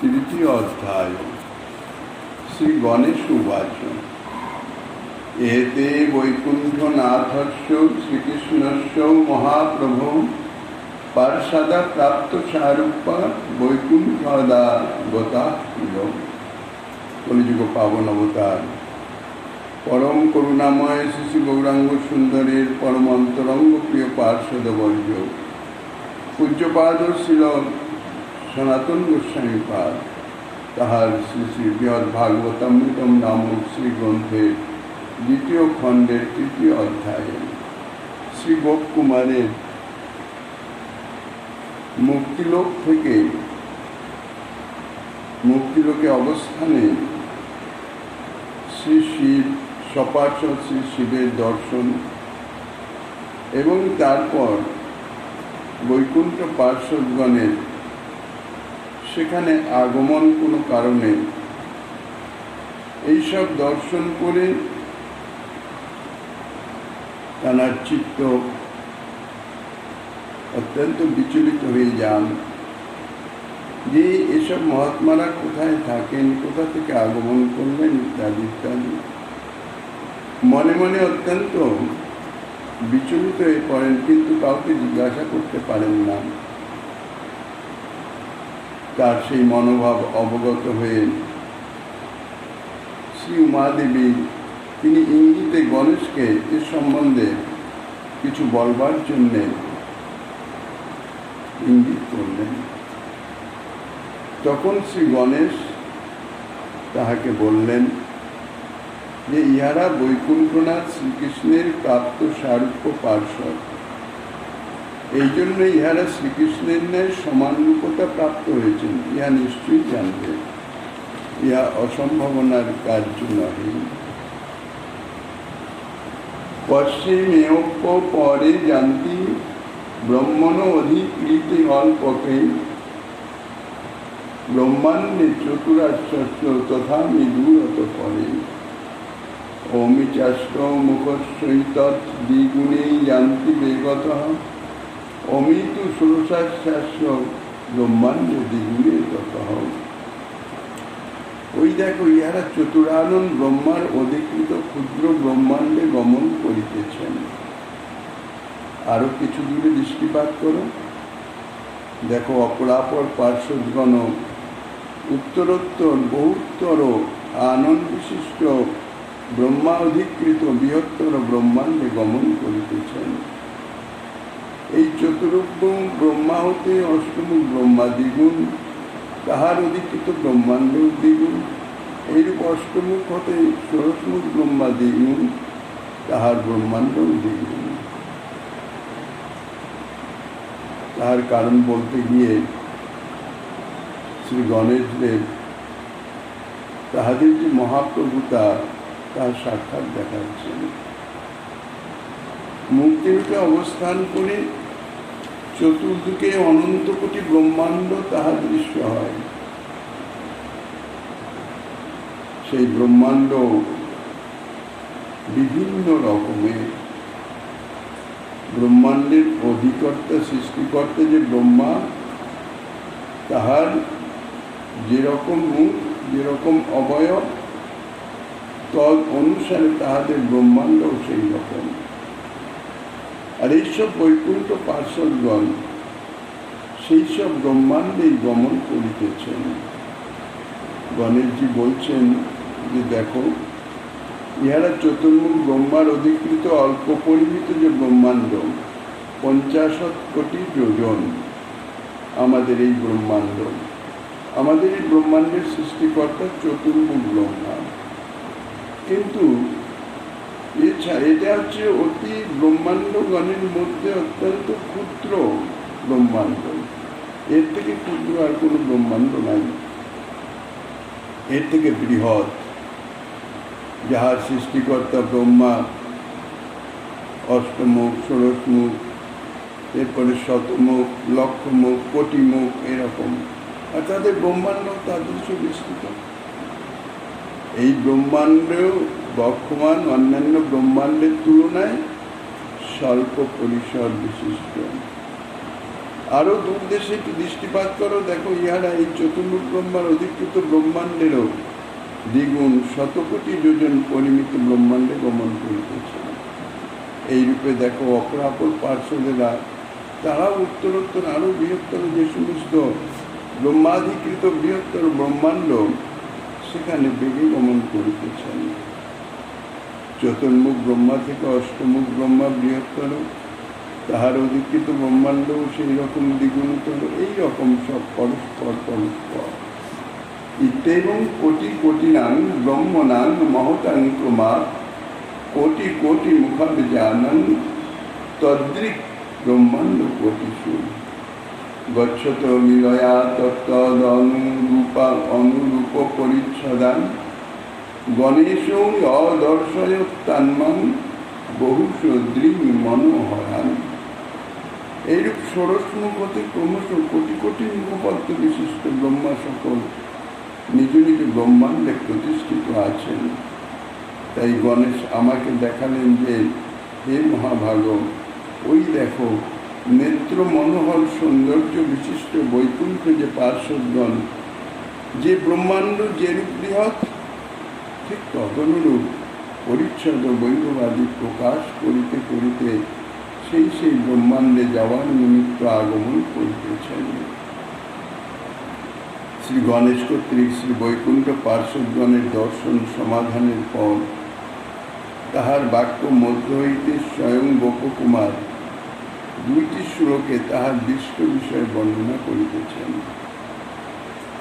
তৃতীয় অধ্যায়, শ্রী গণেশ উবাচ এতে বৈকুণ্ঠনাথস্য, শ্রীকৃষ্ণস্য, মহাপ্রভু, পার্ষদা প্রাপ্ত সারূপা বৈকুণ্ঠদা গতা কলিযুগ পাবন অবতার। পরম করুণাময় শিশু গৌরাঙ্গ সুন্দরের পরম অন্তরঙ্গ প্রিয় পার্শ্বদ পূজ্যপাদ ছিল সনাতন গোস্বামী পাদ। তাহার শ্রী শ্রী বৃহৎ ভাগবতামৃতম নামক শ্রী গ্রন্থের দ্বিতীয় খণ্ডের তৃতীয় অধ্যায়ে শ্রী গোপ কুমারের মুক্তিলোক থেকে মুক্তিলোকে অবস্থানে শ্রী শিব সপার্শ্বদ শ্রী শিবের দর্শন এবং তারপর বৈকুণ্ঠ পার্শ্বদগণের সেখানে আগমন কোনো কারণে। এইসব দর্শন করে তার চিত্ত অত্যন্ত বিচলিত হয়ে যান। যে এসব মহাত্মারা কোথায় থাকেন, কোথা থেকে আগমন করলেন ইত্যাদি ইত্যাদি। মনে মনে অত্যন্ত বিচলিত হয়ে পড়েন, কিন্তু কাউকে জিজ্ঞাসা করতে পারেন না। তার সেই মনোভাব অবগত হয়ে শ্রী উমাদেবী তিনি ইঙ্গিতে গণেশকে এ সম্বন্ধে কিছু বলবার জন্যে ইঙ্গিত করলেন। তখন শ্রী গণেশ তাহাকে বললেন, যে ইহারা বৈকুণ্ঠনাথ শ্রীকৃষ্ণের প্রাপ্ত সারূপ্য পার্শ্বদ। এই জন্য ইহারা শ্রীকৃষ্ণের ন্যায় সমানরূপতা প্রাপ্ত হয়েছেন, ইহা নিশ্চয়ই জানবে। ইহা অসম্ভাবনার কার্য নহে। পশ্চিমেয়প্য পরে জানতি ব্রহ্মণ অধিকৃতি অল্পকে ব্রহ্মাণ্ডে চতুরাশ্চস্য তথা দূরত পরে অমি চাষ্ট মুখস্বৈত দ্বিগুণে যান্তি বেগত অমি তু ষোড়শাশ্বাস্য ব্রহ্মাণ্ড দ্বিগুণে তত ওই দেখো, ইহারা চতুরানন ব্রহ্মার অধিকৃত ক্ষুদ্র ব্রহ্মাণ্ডে গমন করিতেছেন। আরও কিছু দূরে দৃষ্টিপাত করো। দেখো, অপরাপর পার্শ্বদগণ, উত্তরোত্তর, বহুত্তর, আনন্দ বিশিষ্ট ব্রহ্মা অধিকৃত বৃহত্তর ব্রহ্মাণ্ডে গমন করিতেছেন। এই চতুর্ভ ব্রহ্মা হতে অষ্টমুখ ব্রহ্মা দ্বিগুণ, তাহার অধিকৃত ব্রহ্মাণ্ড দ্বিগুণ, এইরূপ অষ্টমুখ হতে ষোড়শমুখ ব্রহ্মা দ্বিগুণ, তাহার ব্রহ্মাণ্ড দ্বিগুণ। তাহার কারণ বলতে গিয়ে শ্রী গণেশ দেব তাহাদের যে মহাপ্রভুতা, তার সাক্ষাৎ দেখাচ্ছেন। মুক্তিরূপে অবস্থান করে চতুর্দিকে অনন্ত কোটি ব্রহ্মাণ্ড তাহার দৃশ্য হয়। সেই ব্রহ্মাণ্ড বিভিন্ন রকমের ব্রহ্মাণ্ডের অধিকর্তা, সৃষ্টিকর্তা যে ব্রহ্মা, তাহার যেরকম মুখ যেরকম অবয়ব, তদ অনুসারে তাহাদের ব্রহ্মাণ্ডও সেই রকম। আর এইসব বৈকুণ্ঠ পার্শ্বদগণ সেই সব ব্রহ্মাণ্ডেই গমন করিতেছেন। গণেশজি বলছেন যে দেখো, ইহারা চতুর্মুখ ব্রহ্মার অধিকৃত অল্প পরিমিত যে ব্রহ্মাণ্ড, পঞ্চাশত কোটি যোজন আমাদের এই ব্রহ্মাণ্ড। আমাদের এই ব্রহ্মাণ্ডের সৃষ্টিকর্তা চতুর্মুখ ব্রহ্মা। কিন্তু এটা হচ্ছে অতি ব্রহ্মাণ্ডগণের মধ্যে অত্যন্ত ক্ষুদ্র ব্রহ্মাণ্ড। এর থেকে ক্ষুদ্র আর কোনো ব্রহ্মাণ্ড নাই। এর থেকে বৃহৎ। যাহার সৃষ্টিকর্তা ব্রহ্মা, অষ্টমুখ, ষোড়শমুখ, এরপরে শতমুখ, লক্ষমুখ, কোটিমুখ, এরকম। আর তাদের ব্রহ্মাণ্ড তাদের বিস্তৃত। এই ব্রহ্মাণ্ডেও বক্ষমান অন্যান্য ব্রহ্মাণ্ডের তুলনায় স্বল্প পরিসর বিশিষ্ট। আরও দূর দেশে একটু দৃষ্টিপাত করো, দেখো ইহারা এই চতুর্মুখ ব্রহ্মার অধিকৃত ব্রহ্মাণ্ডেরও দ্বিগুণ শতকোটি যোজন পরিমিত ব্রহ্মাণ্ডে গমন করিতেছে। এই রূপে দেখো অপরাপর পার্শ্বদেরা তারা উত্তরোত্তর আরও বৃহত্তর যে সমস্ত ব্রহ্মাধিকৃত বৃহত্তর ব্রহ্মাণ্ড, সেখানে বেগে গমন করিতেছেন। চতুর্মুখ ব্রহ্মা থেকে অষ্টমুখ ব্রহ্মা বৃহত্তর তাহার অধিকৃত ব্রহ্মাণ্ডও সেই রকম দ্বিগুণতর, এই রকম সব পরস্পর পরস্পর। ইত্যেবং কোটি কোটি নাং ব্রহ্মণাং মহতাং ক্রমাৎ কোটি কোটি মুখাবিজানং তদ্রিক ব্রহ্মাণ্ড কোটি কোটিষু গচ্ছত মিলয়া তত্তদনুরূপা অনুরূপ পরিচ্ছদান গণেশ অদর্শয়ত্তান্মাং বহুষ দৃং মনোহরান এইরূপ ষোড়শ মুখ হতে ক্রমশ কোটি কোটি মুখপদ্ম বিশিষ্ট ব্রহ্মা সকল নিজ নিজ ব্রহ্মাণ্ডে প্রতিষ্ঠিত আছেন। তাই গণেশ আমাকে দেখালেন যে, হে মহাভাগ ওই দেখো, নেত্র মনোহর সৌন্দর্য বিশিষ্ট বৈকুণ্ঠ যে পার্শ্বদগণ যে ব্রহ্মাণ্ড যেরূপ বৃহৎ ঠিক তদনুরূপ পরিচ্ছদ বৈভবাদী প্রকাশ করিতে করিতে সেই সেই ব্রহ্মাণ্ডে যাওয়ার নিমিত্ত আগমন করিতেছেন। শ্রী গণেশ কর্তৃক শ্রী বৈকুণ্ঠ পার্শ্বদগণের দর্শন সমাধানের পর তাহার বাক্য মধ্য হইতে স্বয়ং গোপকুমার দুইটি শ্লোকে তাহার দৃষ্ট বিষয় বর্ণনা করিতেছেন।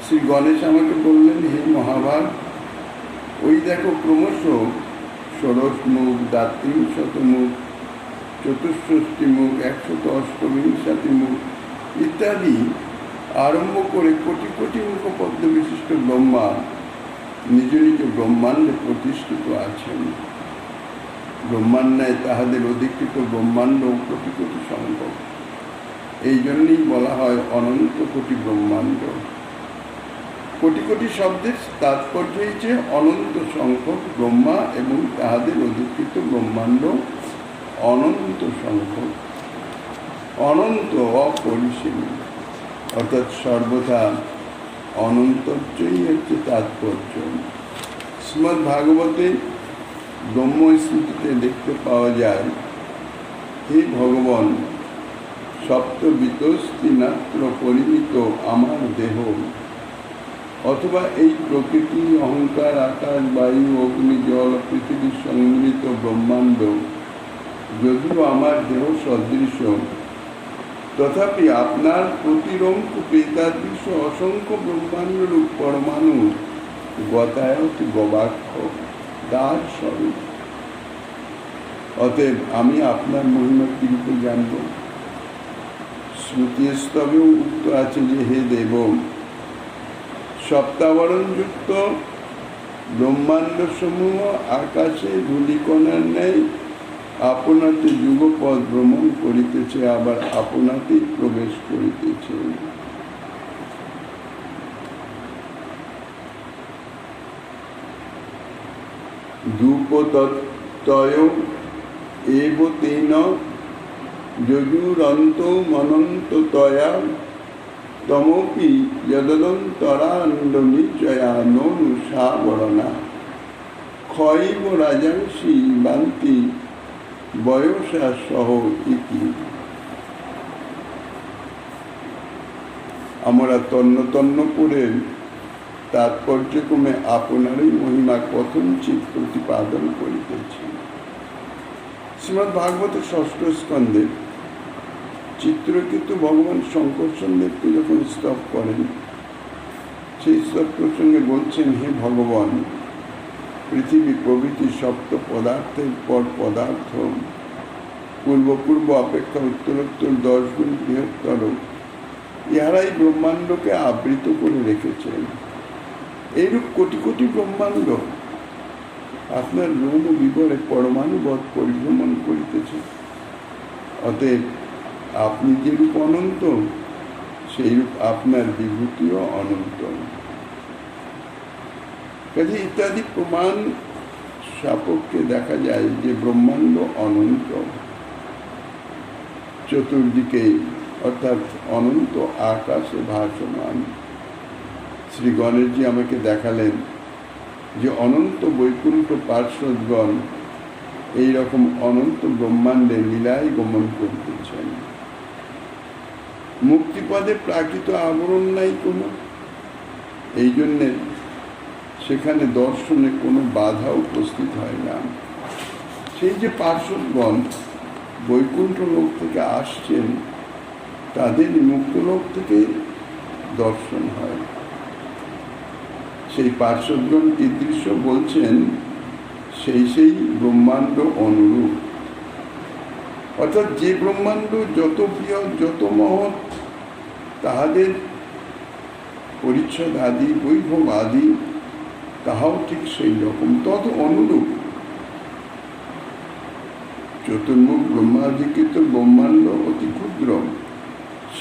শ্রী গণেশ আমাকে বললেন, হে মহাভাগ ওই দেখো ক্রমশ ষোড়শ মুখ দাত্রিংশত মুখ চতুষ্ষষ্টি মুখ, একশত অষ্টবিংশতি মুখ ইত্যাদি আরম্ভ করে কোটি কোটি মুখপদ্ম বিশিষ্ট ব্রহ্মা নিজ নিজ ব্রহ্মাণ্ডে প্রতিষ্ঠিত আছেন। ব্রহ্মাণ্ডায় তাহাদের অধিকৃত ব্রহ্মাণ্ড কোটি কোটি সম্ভব। এই জন্যই বলা হয় অনন্ত কোটি ব্রহ্মাণ্ড। কোটি কোটি শব্দের তাৎপর্য হয়েছে অনন্ত সংখ্যক ব্রহ্মা এবং তাহাদের অধিকৃত ব্রহ্মাণ্ড অনন্ত সংখ্যক, অনন্ত অপরিসীম, অর্থাৎ সর্বদা অনন্তর্যই হচ্ছে তাৎপর্য। শ্রীমৎ ভাগবতে ব্রহ্মস্মৃতিতে দেখতে পাওয়া যায়, হে ভগবান সপ্ত বিতস্তি নাত্র পরিমিত আমার দেহ। অথবা এই প্রকৃতি, অহংকার, আকাশ, বায়ু, অগ্নি, জল পৃথিবীর সংমিলিত ব্রহ্মাণ্ড, যদিও আমার দেহ সদৃশ, তথাপি আপনার প্রতিরঙ্ক প্রেতাদৃশ্য অসংখ্য ব্রহ্মাণ্ডরূপ পরমাণু গতায়ত, গবাক্ষ, দাস স্বরূপ। অতএব আমি আপনার মহিমা কিরূপে জানব? শ্রুতিস্তবেও উক্ত আছে যে, হে দেব সপ্তাবরণযুক্ত ব্রহ্মাণ্ড সমূহ আকাশে ধূলিকণার ন্যায় আপনাতে যুগপথ ভ্রমণ করিতেছে, আবার আপনাতেই প্রবেশ করিতেছে। ধূপতত্তয় এব তেন যজুরন্ত মনন্ততয়া তমপি যদন্তরাণ্ড নিশ্চয়া ননু সাবরণা ক্ষয়ব বান্তি বয়সা সহ ইতি। আমরা তন্ন তন্ন করে তাৎপর্যক্রমে আপনারই মহিমা কথনচিত প্রতিপাদন করিতেছি। শ্রীমদ্ ভাগবত ষষ্ঠ স্কন্ধে চিত্রকৃত ভগবান শঙ্কর্ষণ দেবকে যখন স্তব করেন, সেই স্তব প্রসঙ্গে বলছেন, হে ভগবান, পৃথিবী প্রভৃতি সপ্ত পদার্থের পর পদার্থ। পূর্বপূর্ব অপেক্ষা উত্তরোত্তর দশ গুণ বৃহত্তর। ইহারাই ব্রহ্মাণ্ডকে আবৃত করে রেখেছেন। এইরূপ কোটি কোটি ব্রহ্মাণ্ড আপনার রোম বিবরে পরমাণুবধ পরিভ্রমণ করিতেছে। অতএব আপনি যেরূপ অনন্ত সেইরূপ আপনার বিভূতিও অনন্ত। কাজে ইত্যাদি প্রমাণ সাপক্ষে দেখা যায় যে ব্রহ্মাণ্ড অনন্ত। চতুর্দিকে অর্থাৎ অনন্ত আকাশে ভাসমান। শ্রী গণেশজি আমাকে দেখালেন যে অনন্ত বৈকুণ্ঠ পার্শ্বদগণ এইরকম অনন্ত ব্রহ্মাণ্ডে লীলায় গমন করতেছেন মুক্তিপদে প্রাকৃত আবরণ নাই কোনো। এই জন্যে সেখানে দর্শনে কোনো বাধা উপস্থিত হয় না। সেই যে পার্শ্বদগণ বৈকুণ্ঠ লোক থেকে আসছেন, তাদের মুক্ত লোক থেকে দর্শন হয়। সেই পার্শ্বদগণ দৃশ্য বলছেন, সেই সেই ব্রহ্মাণ্ড অনুরূপ। অর্থাৎ যে ব্রহ্মাণ্ড যত প্রিয়, যত মহৎ তাহাদের পরিচ্ছদ আদি বৈভব আদি তাহাও ঠিক সেই রকম। তত অনুরূপ। চতুর্মুখ ব্রহ্মাধিকৃত ব্রহ্মাণ্ড অতি ক্ষুদ্র।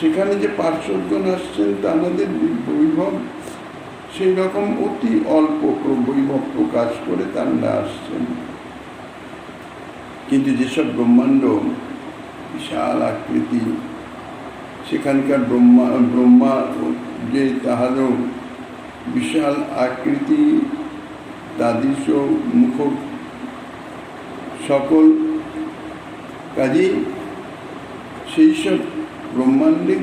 সেখানে যে পার্শ্বজন আসছেন তাদের বৈভব সেই রকম অতি অল্প বৈভব প্রকাশ করে তারা আসছেন। কিন্তু যেসব ব্রহ্মাণ্ড, বিশাল আকৃতি সেখানকার ব্রহ্মা ব্রহ্মা যে তাহারও বিশাল আকৃতি তাদৃশ মুখ, সকল কাজেই সেই সব ব্রহ্মাণ্ডে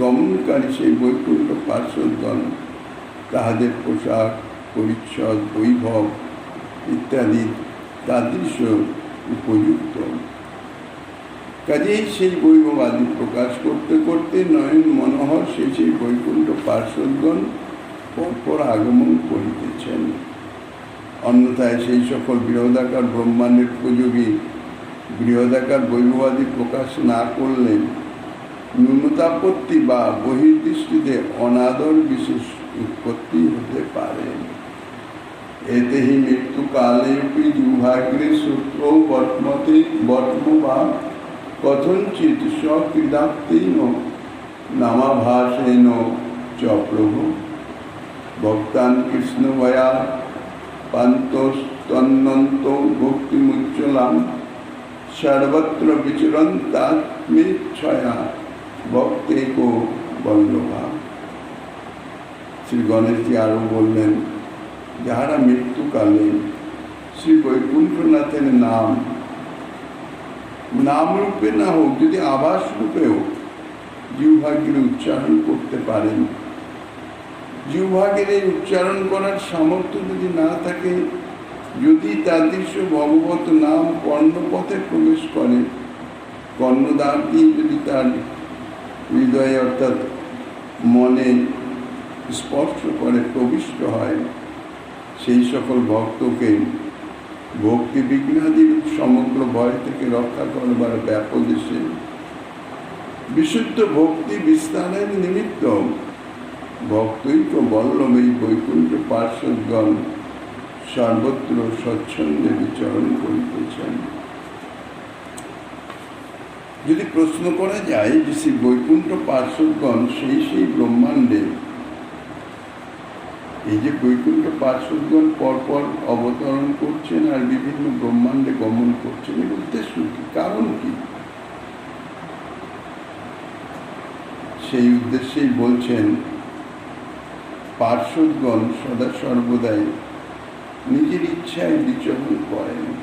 গমনকারী সেই বৈকুণ্ঠ পার্শ্বদগণ তাহাদের পোশাক, পরিচ্ছদ, বৈভব ইত্যাদি তাদৃশ উপযুক্ত। কাজেই সেই বৈভব আদি প্রকাশ করতে করতে নয়ন মনোহর সেই সেই বৈকুণ্ঠ পার্শ্বদগণ পরপর আগমন করিতেছেন। অন্যথায় সেই সকল বৃহদাকার ব্রহ্মাণ্ডের উপযোগী বৃহদাকার বৈভবাদী প্রকাশ না করলে ন্যূনতাপত্তি বা বহির্দৃষ্টিতে অনাদর বিশেষ উৎপত্তি হতে পারে। এতে হি মৃত্যুকালে দুর্ভাগ্যে সূত্র বর্তমতে বর্তম বা কথঞ্চিত স্বক্রীদাপ্তেন নামাভাসেন চ প্রভু ভক্তান কৃষ্ণভয়া পান্তস্তন্নত ভক্তিমুচ্চলাম সর্বত্র বিচরন্তাত্মেচ্ছয়া ভক্তে কো বল্লভা শ্রী গণেশজি আরও বললেন যাহারা মৃত্যুকালে শ্রী বৈকুণ্ঠনাথের নাম নাম রূপে না হোক, যদি আবাস রূপে হোক, জিহ্বাগের উচ্চারণ করতে পারেন। জিহ্বাগের এই উচ্চারণ করার সামর্থ্য যদি না থাকে, যদি তাদৃশ্য ভগবত নাম কর্ণপথে প্রবেশ করে, কর্ণদ্বার দিয়ে যদি তার হৃদয়ে অর্থাৎ মনে স্পর্শ করে, প্রবিষ্ট হয়, সেই সকল ভক্তকে ভক্তি বিঘ্নাদির সমগ্র ভয় থেকে রক্ষা করবার ব্যাপদেশে বিশুদ্ধ ভক্তি বিস্তারের নিমিত্ত ভক্তৈক বল্লভ এই বৈকুণ্ঠ পার্শ্বদগণ সর্বত্র স্বচ্ছন্দে বিচরণ করিতেছেন। যদি প্রশ্ন করা যায় যে সেই বৈকুণ্ঠ পার্শ্বদগণ সেই সেই ব্রহ্মাণ্ডে এই যে বৈকুণ্ঠ পার্শ্বদগণ পরপর অবতরণ করছেন আর বিভিন্ন ব্রহ্মাণ্ডে গমন করছেন, এর উদ্দেশ্য কি? কারণ কি? সেই উদ্দেশ্যেই বলছেন পার্শ্বদগণ সদা সর্বদাই নিজের ইচ্ছায় বিচরণ করেন।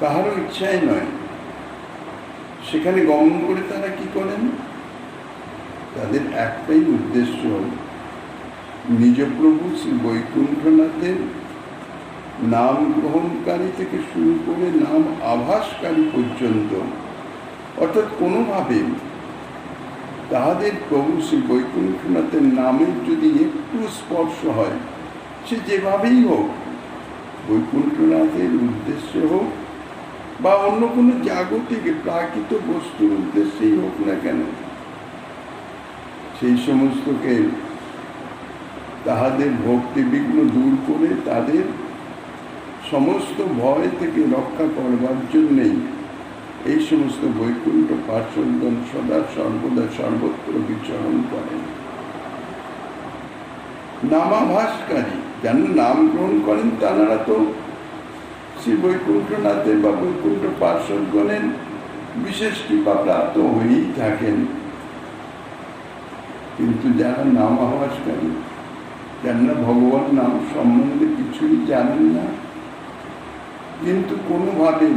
কাহারও ইচ্ছায় নয়। সেখানে গমন করে তারা কি করেন? তাদের একটাই উদ্দেশ্য নিজ প্রভু শ্রী বৈকুণ্ঠনাথের নাম গ্রহণকারী থেকে শুরু করে নাম আভাসকারী পর্যন্ত, অর্থাৎ কোনোভাবে তাহাদের প্রভু শ্রী বৈকুণ্ঠনাথের নামের যদি একটু স্পর্শ হয়, সে যেভাবেই হোক, বৈকুণ্ঠনাথের উদ্দেশ্যে হোক বা অন্য কোনো জাগতিক প্রাকৃত বস্তুর উদ্দেশ্যেই হোক না কেন, সেই সমস্তকে তাহাদের ভক্তি বিঘ্ন দূর করে তাদের সমস্ত ভয় থেকে রক্ষা করবার জন্যেই এই সমস্ত বৈকুণ্ঠ পার্শ্বদন সদা সর্বদা সর্বত্র বিচরণ করেন। নামাভাসকারী, যেন নাম গ্রহণ করেন তারা তো। শ্রী বৈকুণ্ঠনাথের বা বৈকুণ্ঠ পার্শ্বদগণের বিশেষ কৃপা প্রাপ্ত হয়েই থাকেন। কিন্তু যারা নাম যারা ভগবান নাম সম্বন্ধে কিছুই জানেন না। কিন্তু কোনোভাবে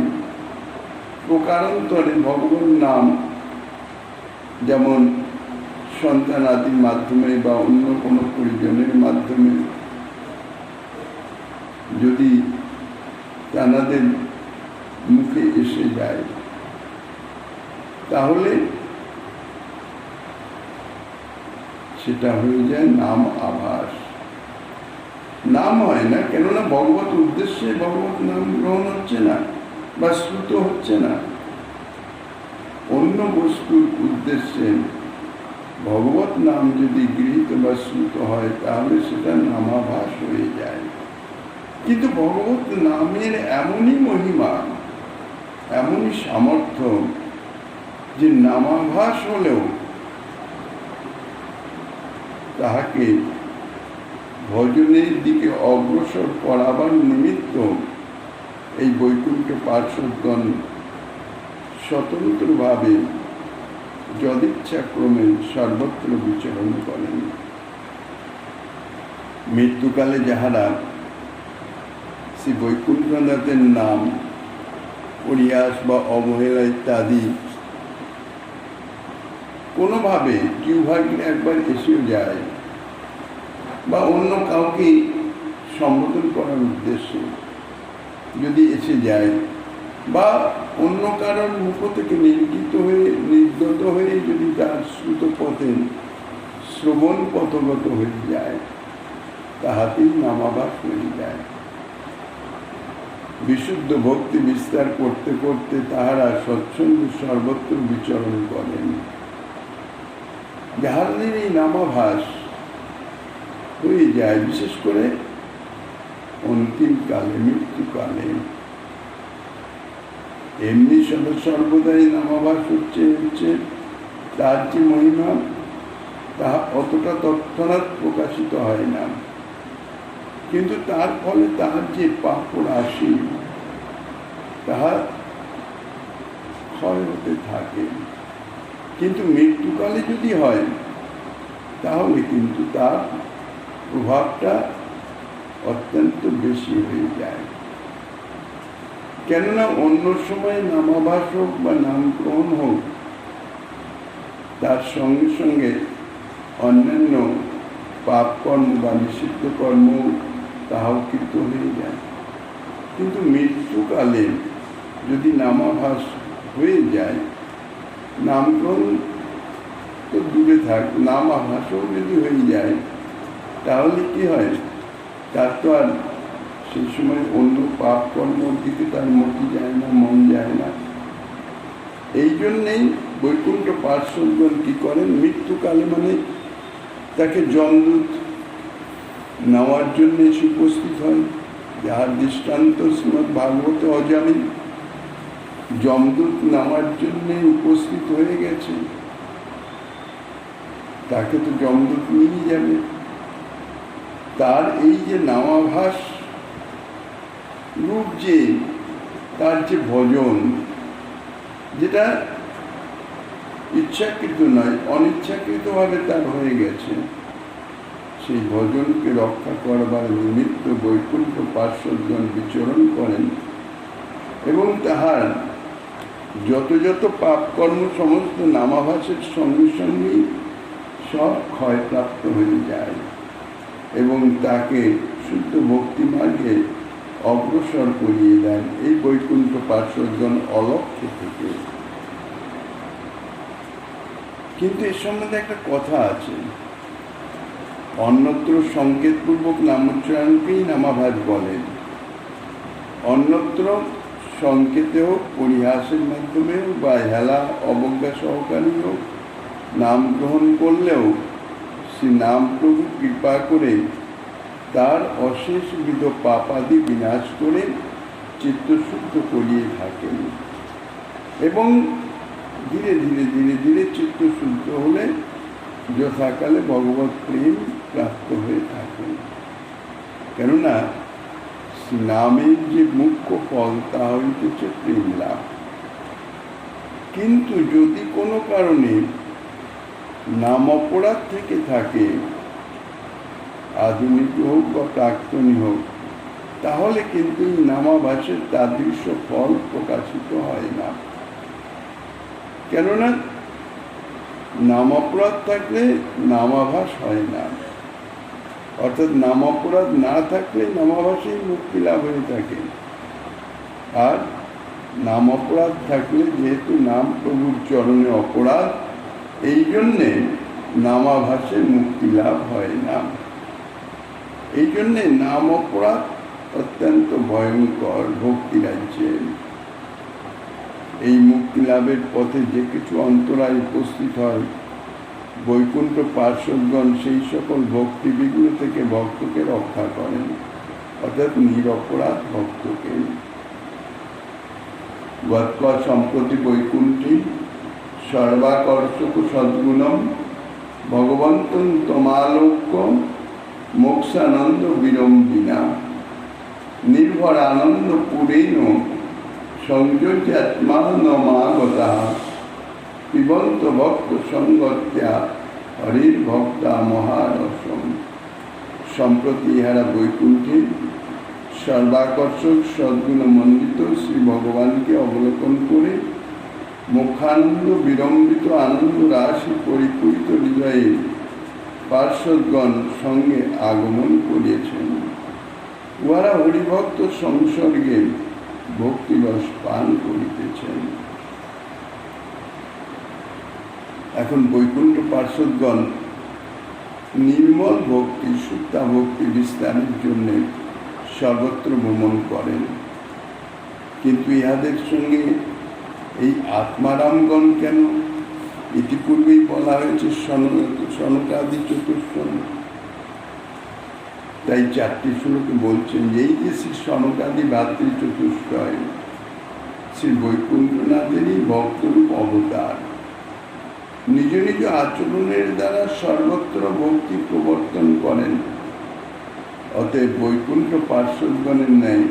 প্রকারান্তরে ভগবান নাম যেমন সন্তান আদির মাধ্যমে বা অন্য কোনো পরিজনের মাধ্যমে যদি তাদের মুখে এসে যায়, তাহলে সেটা হয়ে যায় নাম আভাস। নাম হয় না, কেননা ভগবত উদ্দেশ্যে ভগবত নাম গ্রহণ হচ্ছে না বা শ্রুত হচ্ছে না। অন্য বস্তুর উদ্দেশ্যে ভগবত নাম যদি গৃহীত বা শ্রুত হয়, তাহলে সেটা নামাভাস হয়ে যায়। কিন্তু ভগবত নামের এমনই মহিমা, এমনই সামর্থ্য যে নামাভাস হলেও তাহাকে ভজনের দিকে অগ্রসর করাবার নিমিত্ত এই বৈকুণ্ঠ পার্শ্বগণ স্বতন্ত্রভাবে যদিচ্ছাক্রমে সর্বত্র বিচরণ করেন। মৃত্যুকালে যাহারা শ্রী বৈকুণ্ঠনাথের নাম, পরিহাস বা অবহেলা ইত্যাদি কোনোভাবে জিহ্বাগ্নে একবার এসেও যায় বা অন্য কাউকে সম্বোধন করার উদ্দেশ্যে যদি এসে যায়, বা অন্য কারোর মুখ থেকে নির্গিত হয়ে, নির্গত হয়ে যদি তার শ্রুত পথে শ্রবণ পথগত হয়ে যায়, তাহাতেই নামাবাস হয়ে যায়। বিশুদ্ধ ভক্তি বিস্তার করতে করতে তাহারা স্বচ্ছন্দ সর্বত্র বিচরণ করেন। যাহাদের এই নামাভাস হয়ে যায়, বিশেষ করে অন্তিমকালে মৃত্যুকালে এমনি সব সর্বদাই নামাভাস হচ্ছে হচ্ছে তার যে মহিমা তাহা অতটা তৎক্ষণাৎ প্রকাশিত হয় না। কিন্তু তার ফলে তাহার যে পাপ রাশি তাহা ক্ষয় হতে থাকে। কিন্তু মৃত্যুকালে যদি হয়, তাহলে কিন্তু তার প্রভাবটা অত্যন্ত বেশি হয়ে যায়। কেননা অন্য সময় নামাভাস হোক বা নামগ্রহণ হোক, তার সঙ্গে সঙ্গে অন্যান্য পাপ কর্ম বা নিষিদ্ধ কর্ম তাহাও কিন্তু হয়ে যায়। কিন্তু মৃত্যুকালে যদি নামাভাস হয়ে যায়, নামগ্রহণ তো দূরে থাক, নামাভাসও যদি হয়ে যায় তাহলে কি হয়? তার তো আর সেই সময় অন্য পাপ কর্মর দিকে তার মতি যায় না, মন যায় না। এই জন্যেই বৈকুণ্ঠ পার্শ্বজন কি করেন? মৃত্যুকালে মানে তাকে জমদূত নেওয়ার জন্য এসে উপস্থিত হয়। যাহার দৃষ্টান্ত শ্রীমদ ভাগবত অজামিন জমদূত নেওয়ার জন্য উপস্থিত হয়ে গেছে। তাকে তো জমদূত নিয়ে যাবে। তার এই যে নামাভাস রূপ যে, তার যে ভজন, যেটা ইচ্ছাকৃত নয়, অনিচ্ছাকৃতভাবে তার হয়ে গেছে, সেই ভজনকে রক্ষা করবার নিমিত্ত বৈকুণ্ঠ পার্শ্বজন বিচরণ করেন এবং তাহার যত যত পাপ কর্ম সমস্ত নামাভাসের সঙ্গে সঙ্গেই সব ক্ষয়প্রাপ্ত হয়ে যায়। এবং তাকে শুদ্ধ ভক্তি মার্গে অগ্রসর করিয়ে দেন। এই বৈকুণ্ঠ পার্শ্বজন অলক্ষ্য থেকে। কিন্তু এর সম্বন্ধে একটা কথা আছে। অন্যত্র সংকেতপূর্বক নামোচ্চারণকেই নামাভাস বলেন। অন্যত্র সংকেতে হোক পরিহাসের মাধ্যমে বা হেলা অবজ্ঞা সহকারী হোক নাম গ্রহণ করলেও সে নাম প্রভু কৃপা করে তার অশেষ বিধ পাপাদি বিনাশ করে চিত্তশুদ্ধ করিয়ে থাকেন। এবং ধীরে ধীরে ধীরে ধীরে চিত্তশুদ্ধ হলে যথাকালে ভগবত প্রেম প্রাপ্ত হয়ে থাকেন। কেননা নামের যে মুখ্য ফল, তা হইতেছে প্রেম লাভ। কিন্তু যদি কোনো কারণে নাম অপরাধ থেকে থাকে। আধুনিক হোক বা প্রাক্তনী হোক, তাহলে কিন্তু এই নামাভাসের তাদৃশ্য ফল প্রকাশিত হয় না। কেননা নাম অপরাধ থাকলে নামাভাস হয় না। অর্থাৎ নাম অপরাধ না থাকলে নামাভাসেই মুক্তি লাভ হয়ে থাকে। আর নাম অপরাধ থাকলে যেহেতু নাম প্রভুর চরণে অপরাধ এই জন্যে নামাভাসে মুক্তি লাভ হয় না। এই জন্যে নাম অপরাধ অত্যন্ত ভয়ঙ্কর ভক্তি রাজ্যে। এই মুক্তি লাভের পথে যে কিছু অন্তরায় উপস্থিত হয়, বৈকুণ্ঠ পার্শ্বদগণ সেই সকল ভক্তি থেকে ভক্তকে রক্ষা করেন, অর্থাৎ নিরপরাধ ভক্তকে। গৎক সম্প্রতি বৈকুণ্ঠী সর্বাকর্ষক সদ্গুণম ভগবন্তন তমালোক্য মোক্ষানন্দ বিড়ম্বিনা। নির্ভর আনন্দ পুরেণ সংযোজ্যাত্মানমাগতা পিবন্ত ভক্ত সঙ্গত্যা হরির ভক্তা মহারসম। সম্প্রতি ইহারা বৈকুণ্ঠে সর্বাকর্ষক সদ্গুণ মন্ডিত শ্রী ভগবানকে অবলোকন করে মুখানন্দ বিড়ম্বিত আনন্দ রাশি পরিপূরিত হৃদয়ে পার্শ্বদগণ সঙ্গে আগমন করিয়েছেন। উহারা হরিভক্ত সংসর্গে ভক্তিরস পান করিতেছেন। এখন বৈকুণ্ঠ পার্শ্বদগণ নির্মল ভক্তি সুত্তা ভক্তি বিস্তারের জন্য সর্বত্র ভ্রমণ করেন। কিন্তু ইহাদের সঙ্গে এই আত্মারামগণ কেন? ইতিপূর্বেই বলা হয়েছে সনকাদি চতুর্থন তাই চারটি শ্লোকে বলছেন যে, এই যে শ্রী সনকাদি ভাতৃ চতুষ্টয় শ্রী বৈকুণ্ঠনাথেরই ভক্তরূপ অবতার। নিজ নিজ আচরণের দ্বারা সর্বত্র ভক্তি প্রবর্তন করেন। অতএব বৈকুণ্ঠ পার্শ্বগণের ন্যায়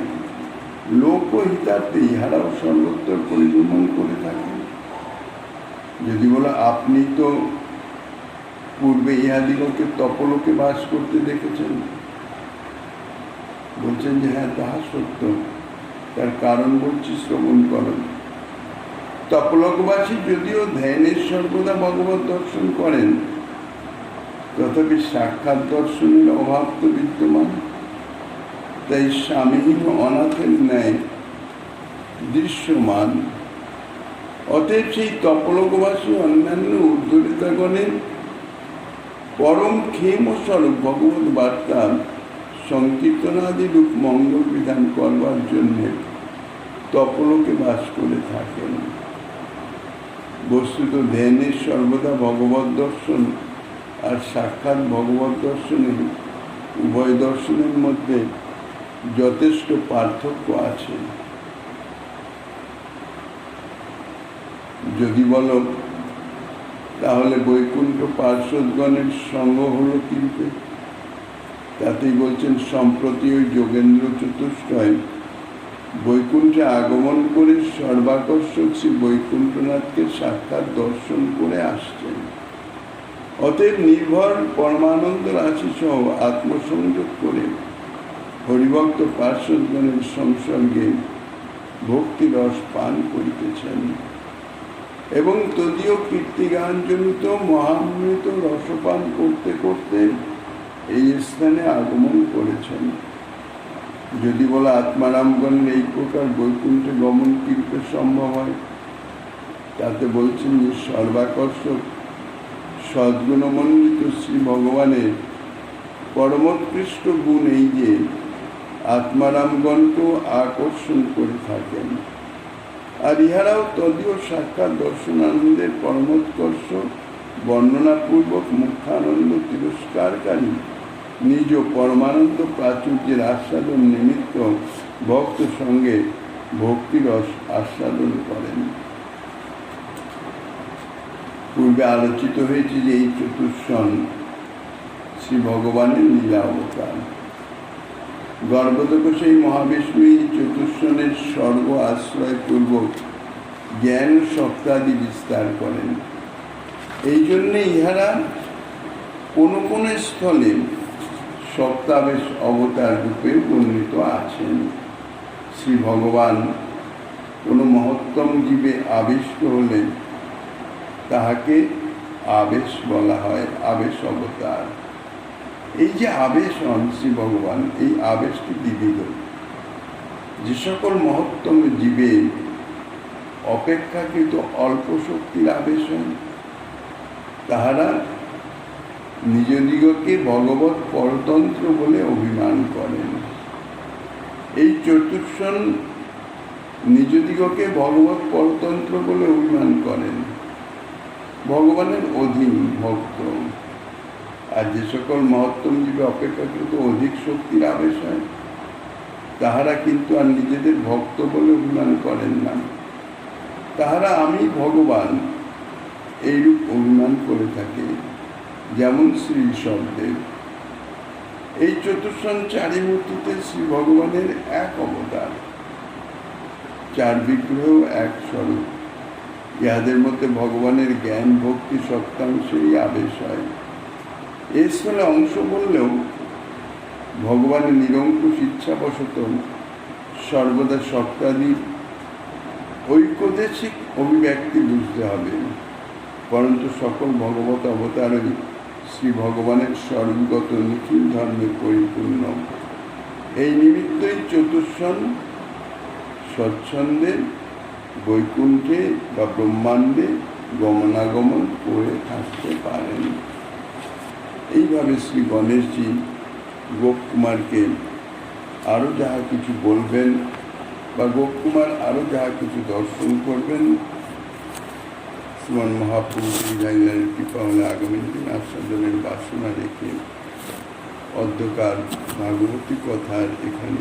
লোকহিতার্থে ইহারাও সর্বত্র পরিভ্রমণ করে থাকেন যদি বলো, আপনি তো পূর্বে ইহাদিগকে তপলোকে বাস করতে দেখেছেন। বলছেন যে হ্যাঁ তাহা সত্য। তার কারণ বলছি, শ্রবণ করেন তপলোকবাসী যদিও ধ্যানের সর্বদা ভগবত দর্শন করেন, তথাপি সাক্ষাৎ দর্শনের অভাব তো বিদ্যমান। তাই স্বামীহীন অনাথের ন্যায় দৃশ্যমান। অতএব সেই তপলোকবাসী অন্যান্য উদ্ধরিতাগণের পরম ক্ষেম স্বরূপ ভগবত বার্তা সংকীর্তনাদি রূপ মঙ্গল বিধান করবার জন্য তপলোকে বাস করে থাকেন। বস্তুত ধ্যানের সর্বদা ভগবত দর্শন আর সাক্ষাৎ ভগবত দর্শনে উভয় দর্শনের মধ্যে যথেষ্ট পার্থক্য আছে। যদি বলো, তাহলে বৈকুণ্ঠ পার্শ্বদগণের সঙ্গ হলো কিন্তু তাতেই বলছেন, সম্প্রতি ওই যোগেন্দ্র চতুষ্টয় বৈকুণ্ঠে আগমন করে সর্বাকর্ষক শ্রী বৈকুণ্ঠনাথকে সাক্ষাৎ দর্শন করে আসছেন। অতএব নির্ভর পরমানন্দ রাশি সহ আত্মসংযোগ করে হরিভক্ত পার্শ্বদগণের সংসর্গে ভক্তিরস পান করিতেছেন। এবং তদীয় কীর্তিগানজনিত মহামৃত রসপান করতে করতে এই স্থানে আগমন করেছেন। যদি বলা আত্মারামগণের এই প্রকার বৈকুণ্ঠে গমন কিরূপে সম্ভব হয়, তাতে বলছেন যে সর্বাকর্ষক সদ্গুণমণ্ডিত শ্রী ভগবানের পরমোৎকৃষ্ট গুণ এই যে আত্মারামগণকেও আকর্ষণ করে থাকেন। আর ইহারাও তদীয় সাক্ষাৎ দর্শনানন্দের পরমোৎকর্ষ, বর্ণনাপূর্বক মুখ্যানন্দ তিরস্কারকারী, নিজ পরমানন্দ প্রাচুর্যের আস্বাদন নিমিত্ত ভক্ত সঙ্গে ভক্তিরস আস্বাদন করেন। পূর্বে আলোচিত হয়েছে যে এই চতুর্শন শ্রী ভগবানের লীলা অবতার গর্ভদক সেই মহাবিষ্ণু এই চতুর্শনের স্বর্গ আশ্রয় পূর্বক জ্ঞান সত্তাদি বিস্তার করেন। এই জন্যে ইহারা কোনো কোনো স্থলে সপ্তাবেশ অবতার রূপে বর্ণিত আছেন। শ্রী ভগবান কোনো মহত্তম জীবে আবিষ্ট হলে তাহাকে আবেশ বলা হয়, আবেশ অবতার। এই যে আবেশ হন শ্রী ভগবান, এই আবেশটি বিবিধ। যে সকল মহত্তম জীবে অপেক্ষাকৃত অল্প শক্তির আবেশ হয় তাহারা নিজ দিগকে ভগবত পরতন্ত্র বলে অভিমান করেন। এই চতুর্ষণ নিজ দিগকে ভগবত পরতন্ত্র বলে অভিমান করেন। ভগবানের অধীন ভক্ত আর যে সকল মহত্তম জীবে অপেক্ষাকৃত অধিক শক্তির আবেশ হয় তাহারা কিন্তু আর নিজেদের ভক্ত বলে অভিমান করেন না। তাহারা আমি ভগবান, এইরূপ অভিমান করে থাকে, যেমন শ্রী ঋষভদেব এই চতুর্ষণ চারি মূর্তিতে শ্রী ভগবানের এক অবতার, চার বিগ্রহ, এক স্বরূপ। ইহাদের মধ্যে ভগবানের জ্ঞান, ভক্তি সত্যাংশেরই আবেশ হয়। এর স্থলে অংশ বললেও ভগবানের নিরঙ্কুশ ইচ্ছাবশত সর্বদা সত্তাদির ঐক্যদেশিক অভিব্যক্তি বুঝতে হবে। পরন্তু সকল ভগবত অবতারই শ্রী ভগবানের স্বর্গগত নিখিল ধর্মে পরিপূর্ণ। এই নিমিত্তই চতুর্ষণ স্বচ্ছন্দে, বৈকুণ্ঠে বা ব্রহ্মাণ্ডে গমনাগমন করে থাকতে পারেন। এইভাবে শ্রী গণেশজি গোপকুমারকে আরও যাহা কিছু বলবেন বা গোপকুমার আরও যাহা কিছু দর্শন করবেন, শ্রীমান মহাপুরুষ জানলেন কৃপা হলে আগামী দিন আস্বাদনের বাসনা রেখে অধ্যকার ভাগবতী কথার এখানে